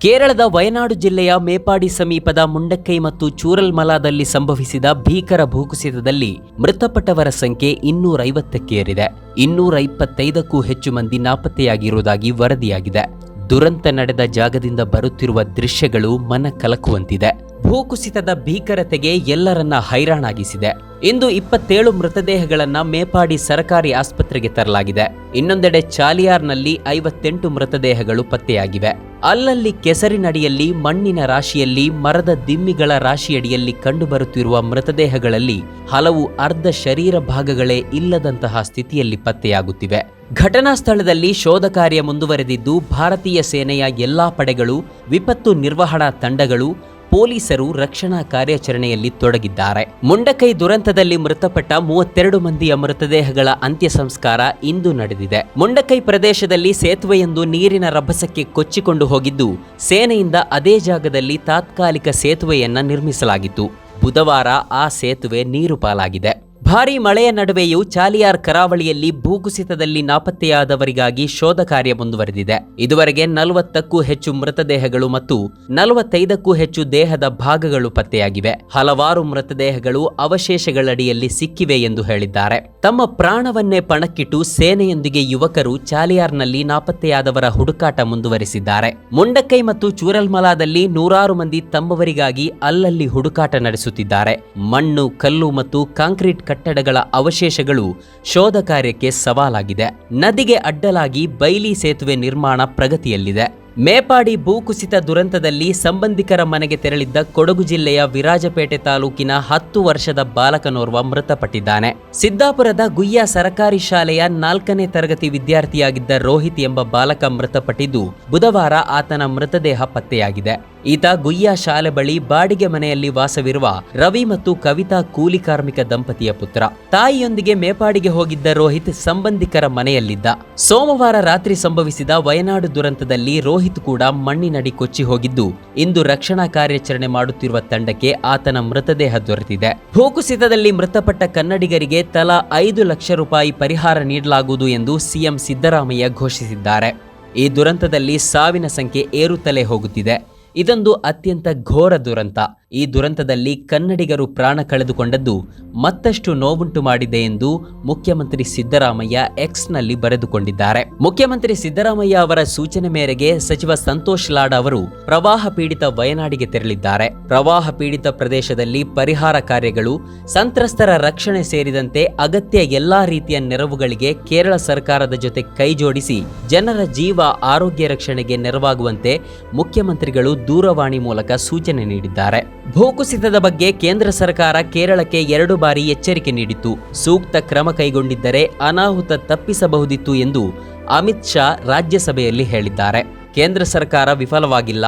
ಕೇರಳದ ವಯನಾಡು ಜಿಲ್ಲೆಯ ಮೇಪಾಡಿ ಸಮೀಪದ ಮುಂಡಕ್ಕೈ ಮತ್ತು ಚೂರಲ್ಮಲಾದಲ್ಲಿ ಸಂಭವಿಸಿದ ಭೀಕರ ಭೂಕುಸಿತದಲ್ಲಿ ಮೃತಪಟ್ಟವರ ಸಂಖ್ಯೆ ಇನ್ನೂರ ಐವತ್ತಕ್ಕೇರಿದೆ ಇನ್ನೂರ ಇಪ್ಪತ್ತೈದಕ್ಕೂ ಹೆಚ್ಚು ಮಂದಿ ನಾಪತ್ತೆಯಾಗಿರುವುದಾಗಿ ವರದಿಯಾಗಿದೆ. ದುರಂತ ನಡೆದ ಜಾಗದಿಂದ ಬರುತ್ತಿರುವ ದೃಶ್ಯಗಳು ಮನ ಕಲಕುವಂತಿದೆ ಭೂಕುಸಿತದ ಭೀಕರತೆಗೆ ಎಲ್ಲರನ್ನ ಹೈರಾಣಾಗಿಸಿದೆ. ಇಂದು ಇಪ್ಪತ್ತೇಳು ಮೃತದೇಹಗಳನ್ನ ಮೇಪಾಡಿ ಸರ್ಕಾರಿ ಆಸ್ಪತ್ರೆಗೆ ತರಲಾಗಿದೆ. ಇನ್ನೊಂದೆಡೆ ಚಾಲಿಯಾರ್ನಲ್ಲಿ ಐವತ್ತೆಂಟು ಮೃತದೇಹಗಳು ಪತ್ತೆಯಾಗಿವೆ. ಅಲ್ಲಲ್ಲಿ ಕೆಸರಿನಡಿಯಲ್ಲಿ, ಮಣ್ಣಿನ ರಾಶಿಯಲ್ಲಿ, ಮರದ ದಿಮ್ಮಿಗಳ ರಾಶಿಯಡಿಯಲ್ಲಿ ಕಂಡುಬರುತ್ತಿರುವ ಮೃತದೇಹಗಳಲ್ಲಿ ಹಲವು ಅರ್ಧ ಶರೀರ ಭಾಗಗಳೇ ಇಲ್ಲದಂತಹ ಸ್ಥಿತಿಯಲ್ಲಿ ಪತ್ತೆಯಾಗುತ್ತಿವೆ. ಘಟನಾ ಸ್ಥಳದಲ್ಲಿ ಶೋಧ ಕಾರ್ಯ ಮುಂದುವರೆದಿದ್ದು, ಭಾರತೀಯ ಸೇನೆಯ ಎಲ್ಲಾ ಪಡೆಗಳು ವಿಪತ್ತು ನಿರ್ವಹಣಾ ತಂಡಗಳು ಪೊಲೀಸರು ರಕ್ಷಣಾ ಕಾರ್ಯಾಚರಣೆಯಲ್ಲಿ ತೊಡಗಿದ್ದಾರೆ. ಮುಂಡಕೈ ದುರಂತದಲ್ಲಿ ಮೃತಪಟ್ಟ ಮೂವತ್ತೆರಡು ಮಂದಿಯ ಮೃತದೇಹಗಳ ಅಂತ್ಯ ಸಂಸ್ಕಾರ ಇಂದು ನಡೆದಿದೆ. ಮುಂಡಕೈ ಪ್ರದೇಶದಲ್ಲಿ ಸೇತುವೆಯೊಂದು ನೀರಿನ ರಭಸಕ್ಕೆ ಕೊಚ್ಚಿಕೊಂಡು ಹೋಗಿದ್ದು, ಸೇನೆಯಿಂದ ಅದೇ ಜಾಗದಲ್ಲಿ ತಾತ್ಕಾಲಿಕ ಸೇತುವೆಯನ್ನ ನಿರ್ಮಿಸಲಾಗಿತ್ತು. ಬುಧವಾರ ಆ ಸೇತುವೆ ನೀರು ಪಾಲಾಗಿದೆ. ಭಾರೀ ಮಳೆಯ ನಡುವೆಯೂ ಚಾಲಿಯಾರ್ ಕರಾವಳಿಯಲ್ಲಿ ಭೂಕುಸಿತದಲ್ಲಿ ನಾಪತ್ತೆಯಾದವರಿಗಾಗಿ ಶೋಧ ಕಾರ್ಯ ಮುಂದುವರೆದಿದೆ. ಇದುವರೆಗೆ ನಲವತ್ತಕ್ಕೂ ಹೆಚ್ಚು ಮೃತದೇಹಗಳು ಮತ್ತು ನಲವತ್ತೈದಕ್ಕೂ ಹೆಚ್ಚು ದೇಹದ ಭಾಗಗಳು ಪತ್ತೆಯಾಗಿವೆ. ಹಲವಾರು ಮೃತದೇಹಗಳು ಅವಶೇಷಗಳಡಿಯಲ್ಲಿ ಸಿಕ್ಕಿವೆ ಎಂದು ಹೇಳಿದ್ದಾರೆ. ತಮ್ಮ ಪ್ರಾಣವನ್ನೇ ಪಣಕ್ಕಿಟ್ಟು ಸೇನೆಯೊಂದಿಗೆ ಯುವಕರು ಚಾಲಿಯಾರ್ನಲ್ಲಿ ನಾಪತ್ತೆಯಾದವರ ಹುಡುಕಾಟ ಮುಂದುವರೆಸಿದ್ದಾರೆ. ಮುಂಡಕ್ಕೈ ಮತ್ತು ಚೂರಲ್ಮಲಾದಲ್ಲಿ ನೂರಾರು ಮಂದಿ ತಮ್ಮವರಿಗಾಗಿ ಅಲ್ಲಲ್ಲಿ ಹುಡುಕಾಟ ನಡೆಸುತ್ತಿದ್ದಾರೆ. ಮಣ್ಣು, ಕಲ್ಲು ಮತ್ತು ಕಾಂಕ್ರೀಟ್ ಕಟ್ಟಡಗಳ ಅವಶೇಷಗಳು ಶೋಧ ಕಾರ್ಯಕ್ಕೆ ಸವಾಲಾಗಿದೆ. ನದಿಗೆ ಅಡ್ಡಲಾಗಿ ಬೈಲಿ ಸೇತುವೆ ನಿರ್ಮಾಣ ಪ್ರಗತಿಯಲ್ಲಿದೆ. ಮೇಪಾಡಿ ಭೂಕುಸಿತ ದುರಂತದಲ್ಲಿ ಸಂಬಂಧಿಕರ ಮನೆಗೆ ತೆರಳಿದ್ದ ಕೊಡಗು ಜಿಲ್ಲೆಯ ವಿರಾಜಪೇಟೆ ತಾಲೂಕಿನ ಹತ್ತು ವರ್ಷದ ಬಾಲಕನೋರ್ವ ಮೃತಪಟ್ಟಿದ್ದಾನೆ. ಸಿದ್ದಾಪುರದ ಗುಯ್ಯ ಸರಕಾರಿ ಶಾಲೆಯ ನಾಲ್ಕನೇ ತರಗತಿ ವಿದ್ಯಾರ್ಥಿಯಾಗಿದ್ದ ರೋಹಿತ್ ಎಂಬ ಬಾಲಕ ಮೃತಪಟ್ಟಿದ್ದು, ಬುಧವಾರ ಆತನ ಮೃತದೇಹ ಪತ್ತೆಯಾಗಿದೆ. ಈತ ಗುಯ್ಯ ಶಾಲೆ ಬಳಿ ಬಾಡಿಗೆ ಮನೆಯಲ್ಲಿ ವಾಸವಿರುವ ರವಿ ಮತ್ತು ಕವಿತಾ ಕೂಲಿ ಕಾರ್ಮಿಕ ದಂಪತಿಯ ಪುತ್ರ. ತಾಯಿಯೊಂದಿಗೆ ಮೇಪಾಡಿಗೆ ಹೋಗಿದ್ದ ರೋಹಿತ್ ಸಂಬಂಧಿಕರ ಮನೆಯಲ್ಲಿದ್ದ. ಸೋಮವಾರ ರಾತ್ರಿ ಸಂಭವಿಸಿದ ವಯನಾಡು ದುರಂತದಲ್ಲಿ ರೋಹಿತ್ ಕೂಡ ಮಣ್ಣಿನಡಿ ಕೊಚ್ಚಿ ಹೋಗಿದ್ದು. ಇಂದು ರಕ್ಷಣಾ ಕಾರ್ಯಾಚರಣೆ ಮಾಡುತ್ತಿರುವ ತಂಡಕ್ಕೆ ಆತನ ಮೃತದೇಹ ದೊರೆತಿದೆ. ಭೂಕುಸಿತದಲ್ಲಿ ಮೃತಪಟ್ಟ ಕನ್ನಡಿಗರಿಗೆ ತಲಾ ಐದು ಲಕ್ಷ ರೂಪಾಯಿ ಪರಿಹಾರ ನೀಡಲಾಗುವುದು ಎಂದು ಸಿಎಂ ಸಿದ್ದರಾಮಯ್ಯ ಘೋಷಿಸಿದ್ದಾರೆ. ಈ ದುರಂತದಲ್ಲಿ ಸಾವಿನ ಸಂಖ್ಯೆ ಏರುತ್ತಲೇ ಹೋಗುತ್ತಿದೆ. ಇದೊಂದು ಅತ್ಯಂತ ಘೋರ ದುರಂತ. ಈ ದುರಂತದಲ್ಲಿ ಕನ್ನಡಿಗರು ಪ್ರಾಣ ಕಳೆದುಕೊಂಡದ್ದು ಮತ್ತಷ್ಟು ನೋವುಂಟು ಮಾಡಿದೆ ಎಂದು ಮುಖ್ಯಮಂತ್ರಿ ಸಿದ್ದರಾಮಯ್ಯ ಎಕ್ಸ್ನಲ್ಲಿ ಬರೆದುಕೊಂಡಿದ್ದಾರೆ. ಮುಖ್ಯಮಂತ್ರಿ ಸಿದ್ದರಾಮಯ್ಯ ಅವರ ಸೂಚನೆ ಮೇರೆಗೆ ಸಚಿವ ಸಂತೋಷ್ ಲಾಡ್ ಅವರು ಪ್ರವಾಹ ಪೀಡಿತ ವಯನಾಡಿಗೆ ತೆರಳಿದ್ದಾರೆ. ಪ್ರವಾಹ ಪೀಡಿತ ಪ್ರದೇಶದಲ್ಲಿ ಪರಿಹಾರ ಕಾರ್ಯಗಳು, ಸಂತ್ರಸ್ತರ ರಕ್ಷಣೆ ಸೇರಿದಂತೆ ಅಗತ್ಯ ಎಲ್ಲಾ ರೀತಿಯ ನೆರವುಗಳಿಗೆ ಕೇರಳ ಸರ್ಕಾರದ ಜೊತೆ ಕೈಜೋಡಿಸಿ ಜನರ ಜೀವ, ಆರೋಗ್ಯ ರಕ್ಷಣೆಗೆ ನೆರವಾಗುವಂತೆ ಮುಖ್ಯಮಂತ್ರಿಗಳು ದೂರವಾಣಿ ಮೂಲಕ ಸೂಚನೆ ನೀಡಿದ್ದಾರೆ. ಭೂಕುಸಿತದ ಬಗ್ಗೆ ಕೇಂದ್ರ ಸರ್ಕಾರ ಕೇರಳಕ್ಕೆ ಎರಡು ಬಾರಿ ಎಚ್ಚರಿಕೆ ನೀಡಿತ್ತು. ಸೂಕ್ತ ಕ್ರಮ ಕೈಗೊಂಡಿದ್ದರೆ ಅನಾಹುತ ತಪ್ಪಿಸಬಹುದಿತ್ತು ಎಂದು ಅಮಿತ್ ಶಾ ರಾಜ್ಯಸಭೆಯಲ್ಲಿ ಹೇಳಿದ್ದಾರೆ. ಕೇಂದ್ರ ಸರ್ಕಾರ ವಿಫಲವಾಗಿಲ್ಲ.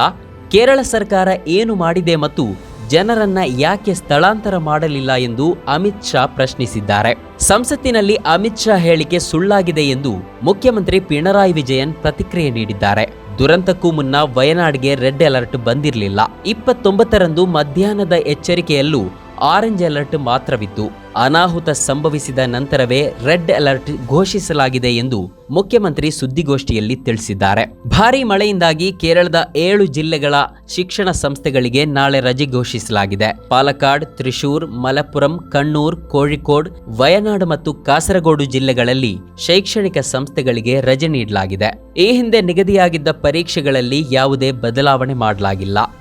ಕೇರಳ ಸರ್ಕಾರ ಏನು ಮಾಡಿದೆ ಮತ್ತು ಜನರನ್ನ ಯಾಕೆ ಸ್ಥಳಾಂತರ ಮಾಡಲಿಲ್ಲ ಎಂದು ಅಮಿತ್ ಶಾ ಪ್ರಶ್ನಿಸಿದ್ದಾರೆ. ಸಂಸತ್ತಿನಲ್ಲಿ ಅಮಿತ್ ಶಾ ಹೇಳಿಕೆ ಸುಳ್ಳಾಗಿದೆ ಎಂದು ಮುಖ್ಯಮಂತ್ರಿ ಪಿಣರಾಯಿ ವಿಜಯನ್ ಪ್ರತಿಕ್ರಿಯೆ ನೀಡಿದ್ದಾರೆ. ದುರಂತಕ್ಕೂ ಮುನ್ನ ವಯನಾಡ್ಗೆ ರೆಡ್ ಅಲರ್ಟ್ ಬಂದಿರಲಿಲ್ಲ. ಇಪ್ಪತ್ತೊಂಬತ್ತರಂದು ಮಧ್ಯಾಹ್ನದ ಎಚ್ಚರಿಕೆಯಲ್ಲೂ ಆರೆಂಜ್ ಅಲರ್ಟ್ ಮಾತ್ರವಿತ್ತು ಅನಾಹುತ ಸಂಭವಿಸಿದ ನಂತರವೇ ರೆಡ್ ಅಲರ್ಟ್ ಘೋಷಿಸಲಾಗಿದೆ ಎಂದು ಮುಖ್ಯಮಂತ್ರಿ ಸುದ್ದಿಗೋಷ್ಠಿಯಲ್ಲಿ ತಿಳಿಸಿದ್ದಾರೆ. ಭಾರೀ ಮಳೆಯಿಂದಾಗಿ ಕೇರಳದ ಏಳು ಜಿಲ್ಲೆಗಳ ಶಿಕ್ಷಣ ಸಂಸ್ಥೆಗಳಿಗೆ ನಾಳೆ ರಜೆ ಘೋಷಿಸಲಾಗಿದೆ. ಪಾಲಕ್ಕಾಡ್, ತ್ರಿಶೂರ್, ಮಲಪ್ಪುರಂ, ಕಣ್ಣೂರ್ ಕೋಳಿಕೋಡ್ ವಯನಾಡು ಮತ್ತು ಕಾಸರಗೋಡು ಜಿಲ್ಲೆಗಳಲ್ಲಿ ಶೈಕ್ಷಣಿಕ ಸಂಸ್ಥೆಗಳಿಗೆ ರಜೆ ನೀಡಲಾಗಿದೆ. ಈ ಹಿಂದೆ ನಿಗದಿಯಾಗಿದ್ದ ಪರೀಕ್ಷೆಗಳಲ್ಲಿ ಯಾವುದೇ ಬದಲಾವಣೆ ಮಾಡಲಾಗಿಲ್ಲ.